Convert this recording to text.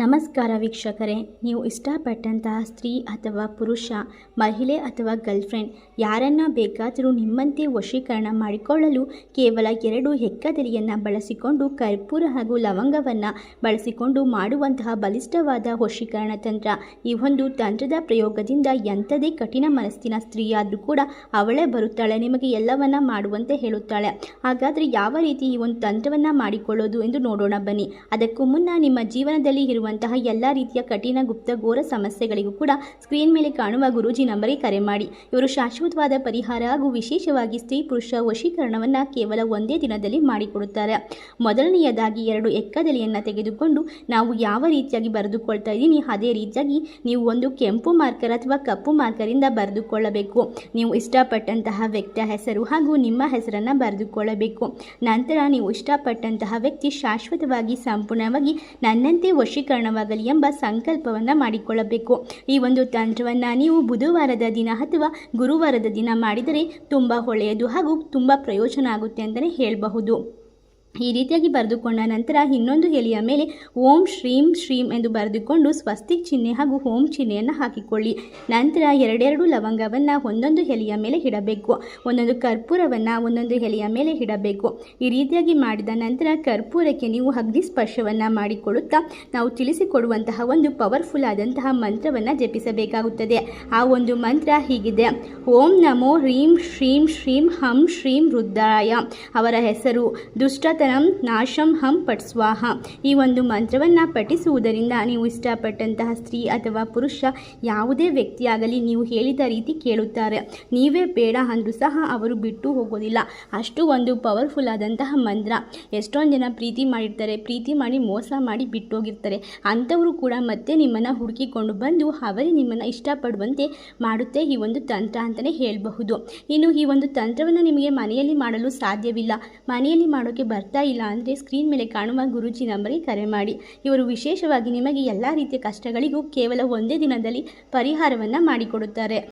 ನಮಸ್ಕಾರ ವೀಕ್ಷಕರೇ, ನೀವು ಇಷ್ಟಪಟ್ಟಂತಹ ಸ್ತ್ರೀ ಅಥವಾ ಪುರುಷ, ಮಹಿಳೆ ಅಥವಾ ಗರ್ಲ್ಫ್ರೆಂಡ್ ಯಾರನ್ನ ಬೇಕಾದರೂ ನಿಮ್ಮಂತೆ ವಶೀಕರಣ ಮಾಡಿಕೊಳ್ಳಲು ಕೇವಲ ಎರಡು ಹೆಕ್ಕದೆಲೆಯನ್ನು ಬಳಸಿಕೊಂಡು ಕರ್ಪೂರ ಹಾಗೂ ಲವಂಗವನ್ನು ಬಳಸಿಕೊಂಡು ಮಾಡುವಂತಹ ಬಲಿಷ್ಠವಾದ ವಶೀಕರಣ ತಂತ್ರ. ಈ ಒಂದು ತಂತ್ರದ ಪ್ರಯೋಗದಿಂದ ಎಂಥದೇ ಕಠಿಣ ಮನಸ್ಸಿನ ಸ್ತ್ರೀಯಾದರೂ ಕೂಡ ಅವಳೇ ಬರುತ್ತಾಳೆ, ನಿಮಗೆ ಎಲ್ಲವನ್ನ ಮಾಡುವಂತೆ ಹೇಳುತ್ತಾಳೆ. ಹಾಗಾದರೆ ಯಾವ ರೀತಿ ಈ ಒಂದು ತಂತ್ರವನ್ನು ಮಾಡಿಕೊಳ್ಳೋದು ಎಂದು ನೋಡೋಣ ಬನ್ನಿ. ಅದಕ್ಕೂ ಮುನ್ನ ನಿಮ್ಮ ಜೀವನದಲ್ಲಿ ಇರುವಂತಹ ಎಲ್ಲ ರೀತಿಯ ಕಠಿಣ ಗುಪ್ತ ಘೋರ ಸಮಸ್ಯೆಗಳಿಗೂ ಕೂಡ ಸ್ಕ್ರೀನ್ ಮೇಲೆ ಕಾಣುವ ಗುರುಜಿ ನಂಬರಿಗೆ ಕರೆ ಮಾಡಿ. ಇವರು ಶಾಶ್ವತವಾದ ಪರಿಹಾರ ಹಾಗೂ ವಿಶೇಷವಾಗಿ ಸ್ತ್ರೀ ಪುರುಷ ವಶೀಕರಣವನ್ನು ಕೇವಲ ಒಂದೇ ದಿನದಲ್ಲಿ ಮಾಡಿಕೊಡುತ್ತಾರೆ. ಮೊದಲನೆಯದಾಗಿ ಎರಡು ಎಕ್ಕದೆಲೆಯನ್ನು ತೆಗೆದುಕೊಂಡು ನಾವು ಯಾವ ರೀತಿಯಾಗಿ ಬರೆದುಕೊಳ್ತಾ ಇದ್ದೀನಿ, ಅದೇ ರೀತಿಯಾಗಿ ನೀವು ಒಂದು ಕೆಂಪು ಮಾರ್ಕರ್ ಅಥವಾ ಕಪ್ಪು ಮಾರ್ಕರಿಂದ ಬರೆದುಕೊಳ್ಳಬೇಕು. ನೀವು ಇಷ್ಟಪಟ್ಟಂತಹ ವ್ಯಕ್ತಿಯ ಹೆಸರು ಹಾಗೂ ನಿಮ್ಮ ಹೆಸರನ್ನು ಬರೆದುಕೊಳ್ಳಬೇಕು. ನಂತರ ನೀವು ಇಷ್ಟಪಟ್ಟಂತಹ ವ್ಯಕ್ತಿ ಶಾಶ್ವತವಾಗಿ, ಸಂಪೂರ್ಣವಾಗಿ ನನ್ನಂತೆ ವಶೀಕರಣವಾಗಲಿ ಎಂಬ ಸಂಕಲ್ಪವನ್ನು ಮಾಡಿಕೊಳ್ಳಬೇಕು. ಈ ಒಂದು ತಂತ್ರವನ್ನು ನೀವು ಬುಧವಾರದ ದಿನ ಅಥವಾ ಗುರುವಾರದ ದಿನ ಮಾಡಿದರೆ ತುಂಬ ಒಳ್ಳೆಯದು ಹಾಗೂ ತುಂಬ ಪ್ರಯೋಜನ ಆಗುತ್ತೆ ಅಂತಲೇ ಹೇಳಬಹುದು. ಈ ರೀತಿಯಾಗಿ ಬರೆದುಕೊಂಡ ನಂತರ ಇನ್ನೊಂದು ಎಲೆಯ ಮೇಲೆ, ಓಂ ಶ್ರೀಂ ಶ್ರೀಂ ಎಂದು ಬರೆದುಕೊಂಡು ಸ್ವಸ್ತಿಕ್ ಚಿಹ್ನೆ ಹಾಗೂ ಓಂ ಚಿಹ್ನೆಯನ್ನು ಹಾಕಿಕೊಳ್ಳಿ. ನಂತರ ಎರಡೆರಡು ಲವಂಗವನ್ನು ಒಂದೊಂದು ಎಲೆಯ ಮೇಲೆ ಇಡಬೇಕು. ಒಂದೊಂದು ಕರ್ಪೂರವನ್ನು ಒಂದೊಂದು ಎಲೆಯ ಮೇಲೆ ಇಡಬೇಕು. ಈ ರೀತಿಯಾಗಿ ಮಾಡಿದ ನಂತರ ಕರ್ಪೂರಕ್ಕೆ ನೀವು ಅಗ್ನಿ ಸ್ಪರ್ಶವನ್ನು ಮಾಡಿಕೊಳ್ಳುತ್ತಾ, ನಾವು ತಿಳಿಸಿಕೊಡುವಂತಹ ಒಂದು ಪವರ್ಫುಲ್ ಆದಂತಹ ಮಂತ್ರವನ್ನು ಜಪಿಸಬೇಕಾಗುತ್ತದೆ. ಆ ಒಂದು ಮಂತ್ರ ಹೀಗಿದೆ. ಓಂ ನಮೋ ಹ್ರೀಂ ಶ್ರೀಂ ಶ್ರೀಂ ಹಂ ಶ್ರೀಂ ರುದ್ರಾಯ ಅವರ ಹೆಸರು ದುಷ್ಟತನಂ ನಾಶಂ ಹಂ ಪಟ್ ಸ್ವಾಹ ಈ ಒಂದು ಮಂತ್ರವನ್ನು ಪಠಿಸುವುದರಿಂದ ನೀವು ಇಷ್ಟಪಟ್ಟಂತಹ ಸ್ತ್ರೀ ಅಥವಾ ಪುರುಷ ಯಾವುದೇ ವ್ಯಕ್ತಿಯಾಗಲಿ ನೀವು ಹೇಳಿದ ರೀತಿ ಕೇಳುತ್ತಾರೆ. ನೀವೇ ಬೇಡ ಅಂದರೂ ಸಹ ಅವರು ಬಿಟ್ಟು ಹೋಗೋದಿಲ್ಲ ಅಷ್ಟು ಒಂದು ಪವರ್ಫುಲ್ ಆದಂತಹ ಮಂತ್ರ. ಎಷ್ಟೊಂದು ಜನ ಪ್ರೀತಿ ಮಾಡಿರ್ತಾರೆ, ಪ್ರೀತಿ ಮಾಡಿ ಮೋಸ ಮಾಡಿ ಬಿಟ್ಟೋಗಿರ್ತಾರೆ ಅಂಥವರು ಕೂಡ ಮತ್ತೆ ನಿಮ್ಮನ್ನು ಹುಡುಕಿಕೊಂಡು ಬಂದು ಅವರೇ ನಿಮ್ಮನ್ನು ಇಷ್ಟಪಡುವಂತೆ ಮಾಡುತ್ತೆ ಈ ಒಂದು ತಂತ್ರ ಅಂತಲೇ ಹೇಳಬಹುದು. ಇನ್ನು ಈ ಒಂದು ತಂತ್ರವನ್ನು ನಿಮಗೆ ಮನೆಯಲ್ಲಿ ಮಾಡಲು ಸಾಧ್ಯವಿಲ್ಲ. ಮನೆಯಲ್ಲಿ ಮಾಡೋಕ್ಕೆ ಬರ್ತಾ ಇಲ್ಲ ಅಂದರೆ ಸ್ಕ್ರೀನ್ ಮೇಲೆ ಕಾಣುವ ಗುರೂಜಿ ನಂಬರಿಗೆ ಕರೆ ಮಾಡಿ. ಇವರು ವಿಶೇಷವಾಗಿ ನಿಮಗೆ ಎಲ್ಲ ರೀತಿಯ ಕಷ್ಟಗಳಿಗೂ ಕೇವಲ ಒಂದೇ ದಿನದಲ್ಲಿ ಪರಿಹಾರವನ್ನು ಮಾಡಿಕೊಡುತ್ತಾರೆ.